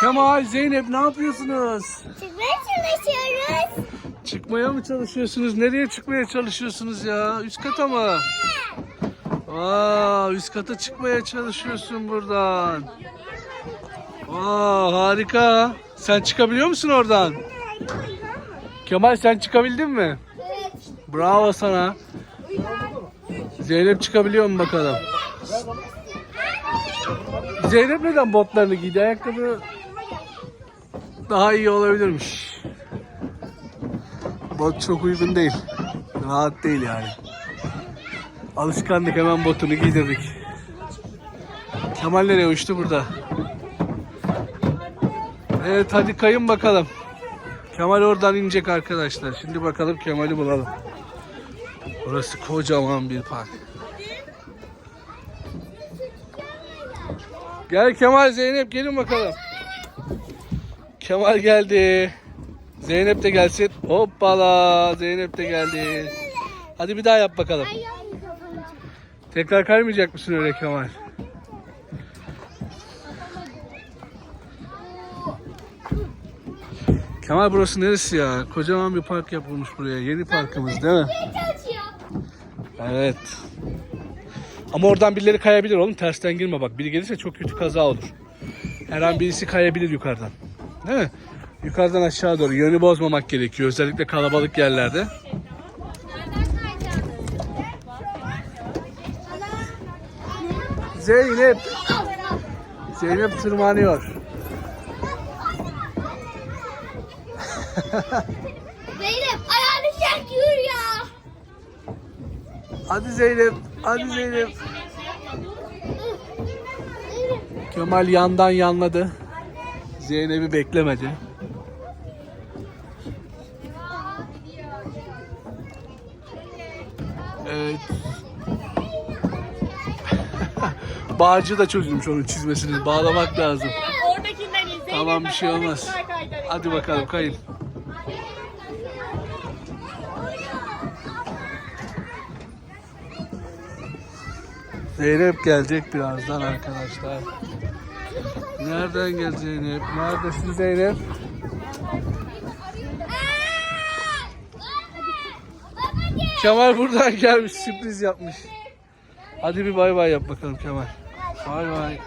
Kemal, Zeynep ne yapıyorsunuz? Çıkmaya çalışıyoruz. Çıkmaya mı çalışıyorsunuz? Nereye çıkmaya çalışıyorsunuz ya? Üst kata mı? Aa, üst kata çıkmaya çalışıyorsun buradan. Aa, harika. Sen çıkabiliyor musun oradan? Kemal sen çıkabildin mi? Evet. Bravo sana. Zeynep çıkabiliyor mu bakalım? Zeynep neden botlarını giydi? Ayakkabı daha iyi olabilirmiş. Bot çok uygun değil. Rahat değil yani. Alışkanlık hemen botunu giydirdik. Kemal nereye uçtu burada? Evet hadi kayın bakalım. Kemal oradan inecek arkadaşlar. Şimdi bakalım Kemal'i bulalım. Burası kocaman bir park. Gel Kemal Zeynep gelin bakalım. Kemal geldi. Zeynep de gelsin. Hoppala Zeynep de geldi. Hadi bir daha yap bakalım. Tekrar kaymayacak mısın öyle Kemal? Kemal burası neresi ya? Kocaman bir park yapılmış buraya. Yeni parkımız değil mi? Evet. Ama oradan birileri kayabilir oğlum. Tersten girme bak. Biri gelirse çok kötü kaza olur. Her an birisi kayabilir yukarıdan. Değil mi? Yukarıdan aşağı doğru. Yönü bozmamak gerekiyor. Özellikle kalabalık yerlerde. Zeynep. Zeynep tırmanıyor. Zeynep ayağını çekiyor ya. Hadi Zeynep. Hadi Zeynep. Kemal yandan yanladı. Zeynep'i beklemedi. Evet. Bağcı da çözülmüş onun çizmesini. Bağlamak lazım. Oradakinden. Zeynep Tamam bir şey olmaz. Hadi bakalım kayın. Zeynep gelecek birazdan arkadaşlar. Nereden geldi Zeynep? Neredesin Zeynep? Kemal buradan gelmiş sürpriz yapmış. Hadi bir bay bay yap bakalım Kemal. Bay bay.